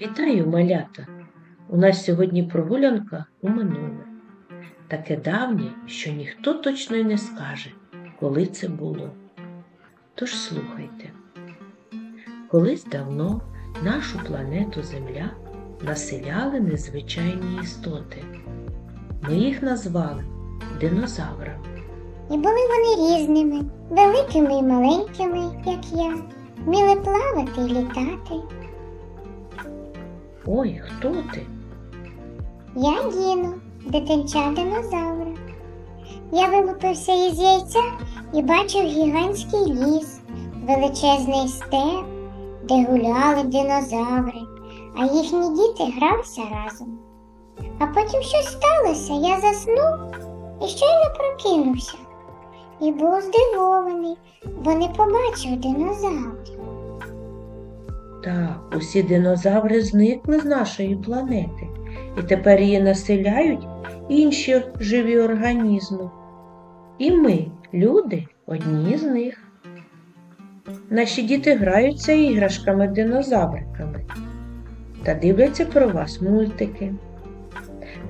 Вітаю, малята! У нас сьогодні прогулянка у минуле. Таке давнє, що ніхто точно й не скаже, коли це було. Тож слухайте. Колись давно нашу планету Земля населяли незвичайні істоти. Ми їх назвали динозаврами. І були вони різними, великими і маленькими, як я, вміли плавати і літати. Ой, хто ти? Я Діно, дитинча динозавра. Я вилупився із яйця і бачив гігантський ліс, величезний степ, де гуляли динозаври, а їхні діти гралися разом. А потім щось сталося, я заснув і щойно прокинувся. І був здивований, бо не побачив динозаврів. Так, усі динозаври зникли з нашої планети, і тепер її населяють інші живі організми. І ми, люди, одні з них. Наші діти граються іграшками динозавриками та дивляться про вас мультики.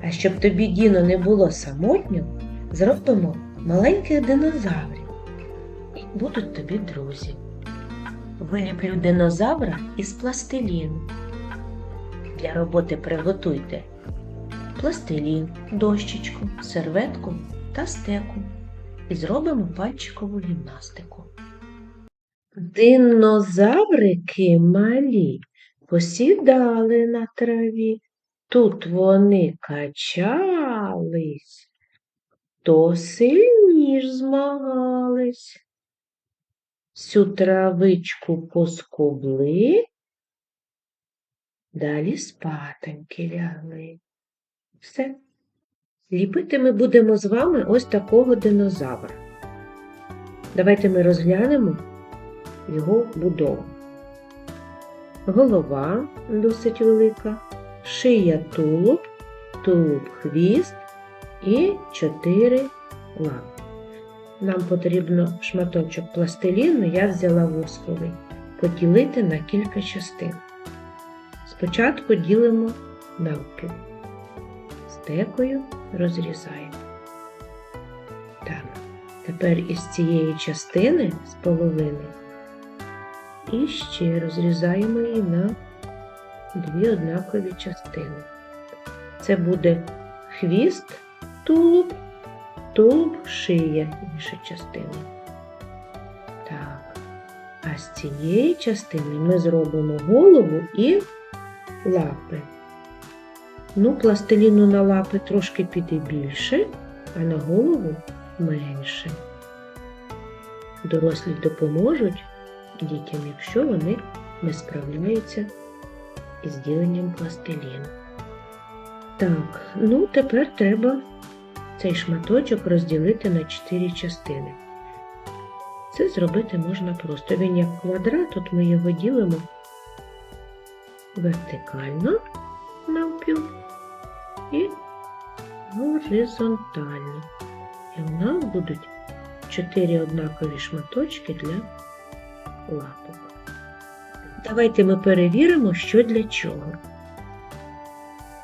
А щоб тобі Діно не було самотнім, зробимо маленьких динозаврів і будуть тобі друзі. Виліплю динозавра із пластиліну. Для роботи приготуйте пластилін, дощечку, серветку та стеку. І зробимо пальчикову гімнастику. Динозаврики малі посідали на траві. Тут вони качались, то сильніш змагались. Всю травичку поскобли, далі спатоньки лягли. Все. Ліпити ми будемо з вами ось такого динозавра. Давайте ми розглянемо його будову. Голова досить велика, шия тулуб, тулуб хвіст і чотири лапи. Нам потрібно шматочок пластиліну, я взяла восковий, поділити на кілька частин. Спочатку ділимо навпіл. Стекою розрізаємо. Так, тепер із цієї частини з половини і ще розрізаємо її на дві однакові частини. Це буде хвіст, тулуб тулуб, шия інша частина. Так. А з цієї частини ми зробимо голову і лапи. Ну, пластиліну на лапи трошки піде більше, а на голову менше. Дорослі допоможуть дітям, якщо вони не справляються із діленням пластиліну. Так, ну тепер треба цей шматочок розділити на 4 частини. Це зробити можна просто. Він як квадрат, от ми його ділимо вертикально навпіл і горизонтально. І в нас будуть 4 однакові шматочки для лапок. Давайте ми перевіримо, що для чого.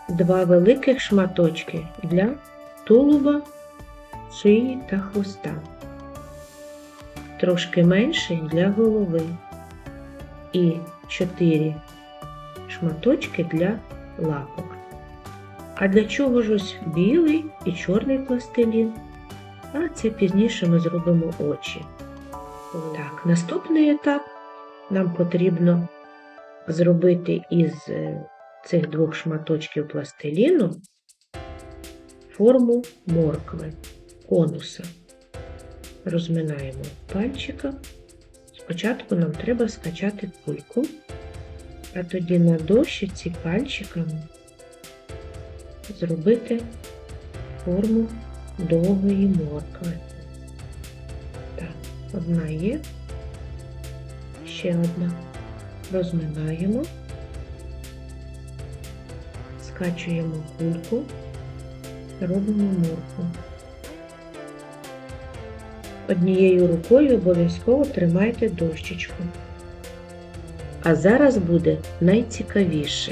Два великих шматочки для тулуба, шиї та хвоста. Трошки менший для голови. І 4 шматочки для лапок. А для чого ж ось білий і чорний пластилін? А це пізніше ми зробимо очі. Так, наступний етап нам потрібно зробити із е, цих двох шматочків пластиліну форму моркви, конуса. Розминаємо пальчика. Спочатку нам треба скачати кульку, а тоді на дощиці пальчиками зробити форму довгої моркви. Так, одна є, ще одна. Розминаємо, скачуємо кульку робимо моркву. Однією рукою обов'язково тримайте дощечку. А зараз буде найцікавіше.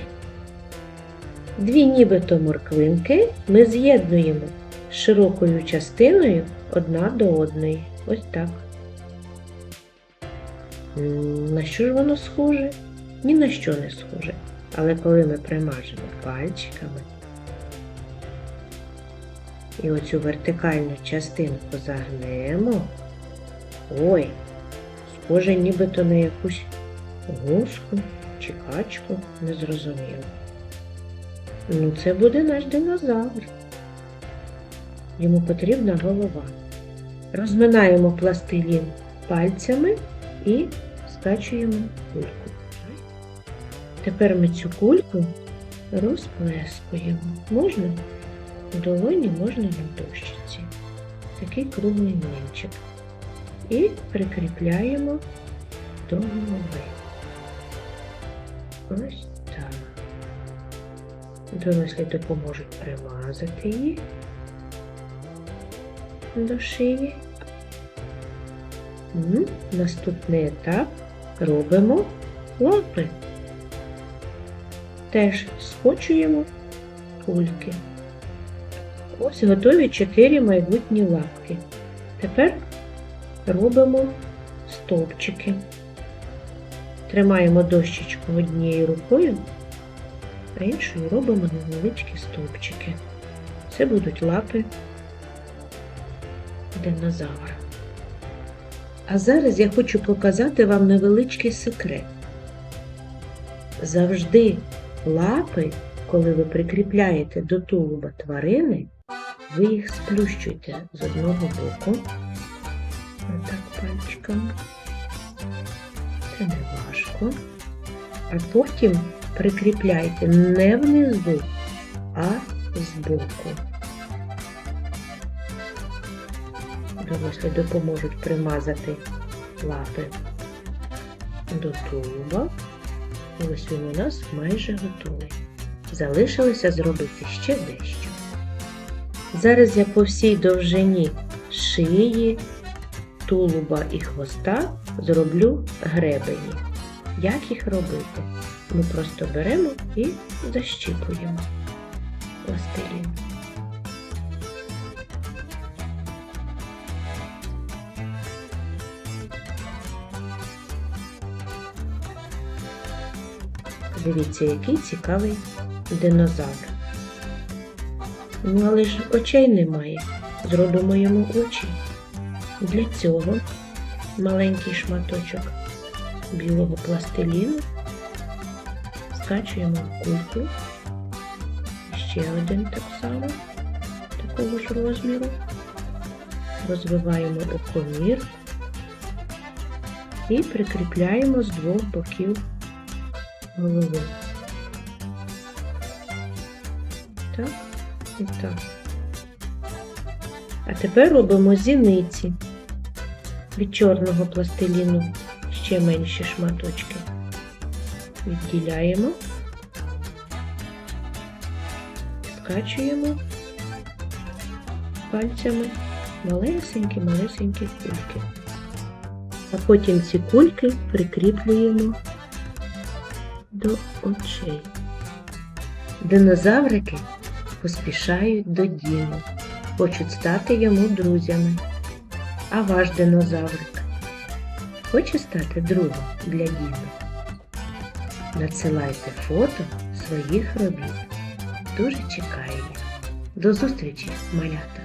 Дві нібито морквинки ми з'єднуємо широкою частиною одна до одної. Ось так. На що ж воно схоже? Ні на що не схоже. Але коли ми примажемо пальчиками і оцю вертикальну частинку загнемо, ой, схоже нібито на якусь гуску чи качку, незрозуміло. Ну, це буде наш динозавр. Йому потрібна голова. Розминаємо пластилін пальцями і скачуємо кульку. Тепер ми цю кульку розплескуємо. Можна в долоні, можна на дощиці. Такий круглий млинчик. І прикріпляємо до голови. Ось так. Дорослі допоможуть примазати її до шиї. М, Наступний етап робимо лапи. Теж скочуємо кульки. Ось готові чотири майбутні лапки. Тепер робимо стовпчики. Тримаємо дощечку однією рукою, а іншою робимо невеличкі стовпчики. Це будуть лапи динозавра. А зараз я хочу показати вам невеличкий секрет. Завжди лапи, коли ви прикріпляєте до тулуба тварини, ви їх сплющуєте з одного боку. Отак пальчиком. Це не важко. А потім прикріпляйте не внизу, а збоку. Дорослі допоможуть примазати лапи до тулуба. Ось він у нас майже готовий. Залишилося зробити ще дещо. Зараз я по всій довжині шиї, тулуба і хвоста зроблю гребені. Як їх робити? Ми просто беремо і защіпуємо пластилін. Дивіться, який цікавий динозавр. Ну, але ж очей немає. Зробимо йому очі. Для цього маленький шматочок білого пластиліну скачуємо в кульку. Ще один так само, такого ж розміру. Розвиваємо окомір і прикріпляємо з двох боків голови. Так і так. А тепер робимо зіниці від чорного пластиліну ще менші шматочки. Відділяємо, скачуємо пальцями малесенькі-малесенькі кульки. А потім ці кульки прикріплюємо до очей. Динозаврики поспішають до Діми, хочуть стати йому друзями. А ваш динозаврик хоче стати другом для Діми? Надсилайте фото своїх робіт. Дуже чекаю. До зустрічі, малята!